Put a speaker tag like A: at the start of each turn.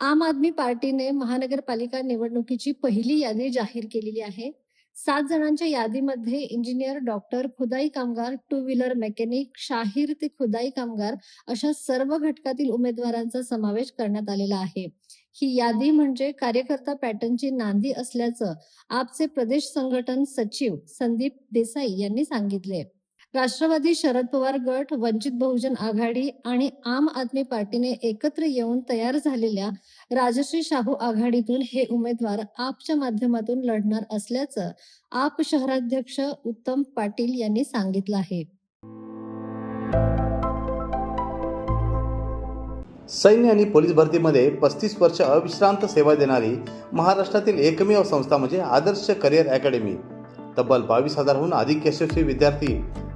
A: आम आदमी पार्टीने महानगरपालिका निवडणुकीची पहिली यादी जाहीर केलेली आहे. सात जणांच्या यादीमध्ये इंजिनियर डॉक्टर खुदाई कामगार टू व्हीलर मेकॅनिक शाहीर ते खुदाई कामगार अशा सर्व घटकातील उमेदवारांचा समावेश करण्यात आलेला आहे. ही यादी म्हणजे कार्यकर्ता पॅटर्नची नांदी असल्याचं आपचे प्रदेश संघटन सचिव संदीप देसाई यांनी सांगितले. राष्ट्रवादी शरद पवार गट वंचित बहुजन आघाडी आणि आम आदमी पार्टीने एकत्र येऊन तयार झालेल्या राजश्री शाहू आघाडीतून हे उमेदवार आपच्या माध्यमातून लढणार असल्याचं आप शहराध्यक्ष उत्तम पाटील यांनी सांगितलं आहे.
B: सैन्य आणि पोलीस भरतीमध्ये पस्तीस वर्ष अविश्रांत सेवा देणारी महाराष्ट्रातील एकमेव संस्था म्हणजे आदर्श करिअर अकॅडमी. तब्बल बावीस हजारहून अधिक यशस्वी विद्यार्थी